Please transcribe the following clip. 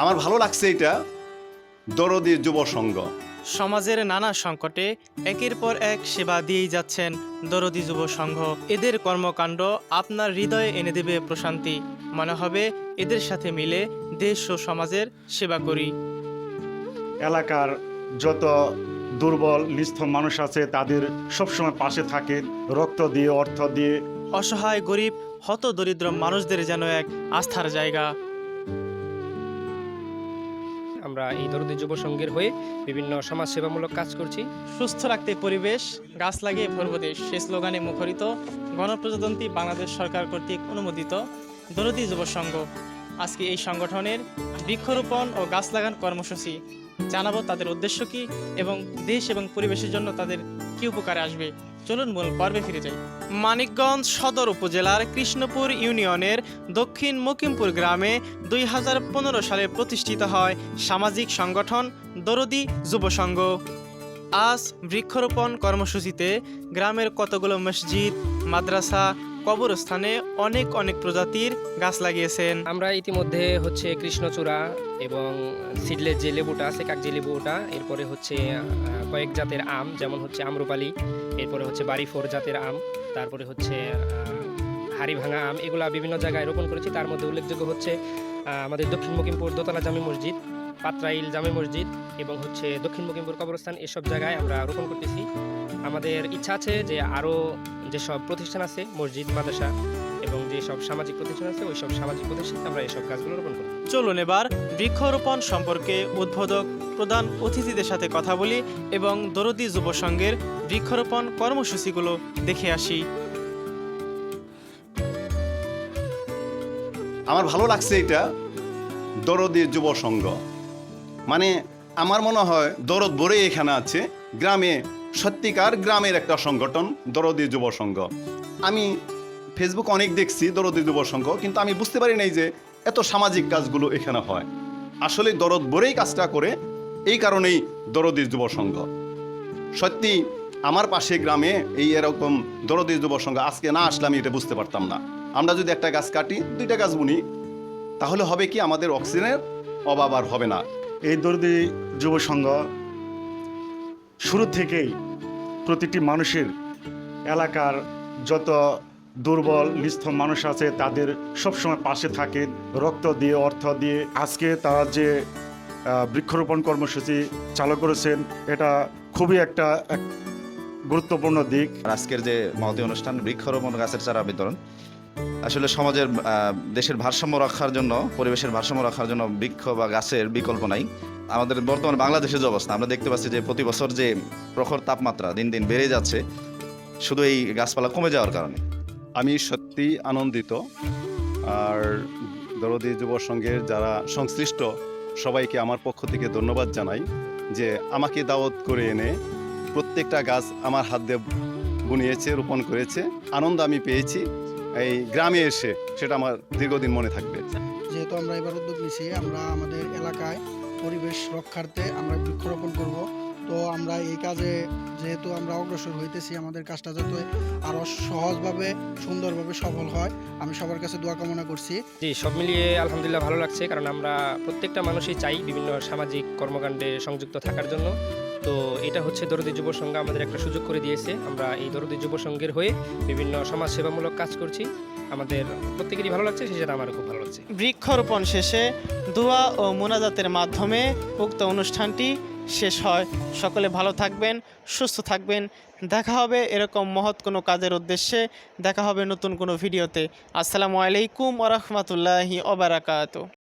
আমার ভালো লাগছে এটা। দরদি যুব সংঘ। সমাজের নানা সংকটে একের পর এক সেবা দিয়েই যাচ্ছেন দরদি যুব সংঘ। এদের কর্মকাণ্ড আপনার হৃদয়ে এনে দেবে প্রশান্তি। মনে হবে এদের সাথে মিলে দেশ ও সমাজের সেবা করি। এলাকার যত দুর্বল নিস্থ মানুষ আছে তাদের সবসময় পাশে থাকে রক্ত দিয়ে অর্থ দিয়ে। অসহায় গরিব হত দরিদ্র মানুষদের যেন এক আস্থার জায়গা। আমরা এই দরদি যুব সংঘের হয়ে বিভিন্ন সমাজসেবামূলক কাজ করছি। সুস্থ রাখতে পরিবেশ, গাছ লাগিয়ে ভরব দেশ সে স্লোগানে মুখরিত গণপ্রজাতন্ত্রী বাংলাদেশ সরকার কর্তৃক অনুমোদিত দরদি যুব সংঘ আজকে এই সংগঠনের বৃক্ষরোপণ ও গাছ লাগান কর্মসূচি। জানাব তাদের উদ্দেশ্য কি এবং দেশ এবং পরিবেশের জন্য তাদের কি উপকারে আসবে। চলুন মূল পর্বে ফিরে যাই। মানিকগঞ্জ সদর উপজেলার কৃষ্ণপুর ইউনিয়নের দক্ষিণ মকিমপুর গ্রামে দুই হাজার পনেরো সালে প্রতিষ্ঠিত হয় সামাজিক সংগঠন দরদি যুব সংঘ। আজ বৃক্ষরোপণ কর্মসূচিতে গ্রামের কতগুলো মসজিদ, মাদ্রাসা কবরস্থানে অনেক অনেক প্রজাতির গাছ লাগিয়েছেন। আমরা ইতিমধ্যে হচ্ছে কৃষ্ণচূড়া এবং সিডলের যে লেবুটা আছে, কাকজি লেবুটা, এরপরে হচ্ছে কয়েক জাতের আম, যেমন হচ্ছে আমরুপালি, এরপরে হচ্ছে বাড়ি ফোর জাতের আম, তারপরে হচ্ছে হাড়ি ভাঙা আম, এগুলো বিভিন্ন জায়গায় রোপণ করেছি। তার মধ্যে উল্লেখযোগ্য হচ্ছে আমাদের দক্ষিণ মকিমপুর দোতলা জামি মসজিদ, পাত্রাইল জামি মসজিদ এবং হচ্ছে দক্ষিণ মকিমপুর কবরস্থান, এসব জায়গায় আমরা রোপণ করতেছি। আমাদের ইচ্ছা আছে যে আরও যেসব প্রতিষ্ঠান আছে মসজিদ মাদ্রাসা এবং যেসব সামাজিক প্রতিষ্ঠান আছে ওই সব সামাজিক প্রতিষ্ঠানে আমরা এইসব গাছগুলো রোপণ করব। চলুন এবার বৃক্ষরোপণ সম্পর্কে উদ্বোধক প্রধান অতিথিদের সাথে কথা বলি এবং দরদি যুব সংঘের বৃক্ষরোপণ কর্মসূচিগুলো দেখে আসি। আমার ভালো লাগছে এটা দরদি যুব সংঘ। মানে আমার মনে হয় দরদ ভরে এখানে আছে গ্রামে সত্যিকার গ্রামের একটা সংগঠন, দরদি যুব সংঘ। আমি ফেসবুক অনেক দেখছি, দরদি যুব সংঘ, কিন্তু আমি বুঝতে পারি নাই যে এত সামাজিক কাজগুলো এখানে হয়। আসলে দরদ ভরেই কাজটা করে, এই কারণেই দরদি যুব সংঘ। সত্যি, আমার পাশে গ্রামে এই এরকম দরদি যুব সংঘ, আজকে না আসলে আমি এটা বুঝতে পারতাম না। আমরা যদি একটা গাছ কাটি, দুইটা গাছ বুনি, তাহলে হবে কি আমাদের অক্সিজেনের অভাব আর হবে না। এই দর্দি যুব সংঘ শুরু থেকেই প্রতিটি মানুষের এলাকার যত দুর্বল নিস্থ মানুষ আছে, তাদের সবসময় পাশে থাকে, রক্ত দিয়ে, অর্থ দিয়ে। আজকে তারা যে বৃক্ষরোপণ কর্মসূচি চালু করেছেন, এটা খুবই একটা, এক গুরুত্বপূর্ণ দিক। আজকের যে মহতি অনুষ্ঠান, বৃক্ষরোপণ গাছের চারা বিতরণ আসলে সমাজের দেশের ভারসাম্য রক্ষার জন্য, পরিবেশের ভারসাম্য রক্ষার জন্য বৃক্ষ বা গাছের বিকল্প নাই। আমাদের বর্তমান বাংলাদেশের যে অবস্থা, আমরা দেখতে পাচ্ছি যে প্রতি বছর যে প্রখর তাপমাত্রা দিন দিন বেড়ে যাচ্ছে, শুধু এই গাছপালা কমে যাওয়ার কারণে। আমি সত্যি আনন্দিত। আর দরদি যুব সংঘের যারা সংশ্লিষ্ট, সবাইকে আমার পক্ষ থেকে ধন্যবাদ জানাই যে আমাকে দাওয়াত করে এনে প্রত্যেকটা গাছ আমার হাত দিয়ে বুনিয়েছে, রোপণ করেছে। আনন্দ আমি পেয়েছি। এই গ্রামে এসে সেটা আমার দীর্ঘদিন মনে থাকবে। যেহেতু আমরা এবার উদ্যোগ নিছি আমরা আমাদের এলাকায় পরিবেশ রক্ষার্থে আমরা বৃক্ষরোপণ করব। তো আমরা এই কাজে যেহেতু আমরা অগ্রসর হইতেছি আমাদের কাজটা যাতে আরও সহজভাবে সুন্দরভাবে সফল হয় আমি সবার কাছে দোয়া কামনা করছি। জি সব মিলিয়ে আলহামদুলিল্লাহ ভালো লাগছে কারণ আমরা প্রত্যেকটা মানুষই চাই বিভিন্ন সামাজিক কর্মকাণ্ডে সংযুক্ত থাকার জন্য। তো এটা হচ্ছে দরদি যুব সংঘ আমাদের একটা সুযোগ করে দিয়েছে। আমরা এই দরদি যুব সংঘের হয়ে বিভিন্ন সমাজসেবামূলক কাজ করছি। আমাদের প্রত্যেকেরই ভালো লাগছে সেটা আমারও খুব ভালো লাগছে। বৃক্ষরোপণ শেষে দোয়া ও মোনাজাতের মাধ্যমে উক্ত অনুষ্ঠানটি শেষ হয়। সকলে ভালো থাকবেন, সুস্থ থাকবেন। দেখা হবে এরকম মহৎ কোনো কাজের উদ্দেশ্যে। দেখা হবে নতুন কোনো ভিডিওতে। আসসালামু আলাইকুম ওরহমতুল্লাহি ওবারাকাতু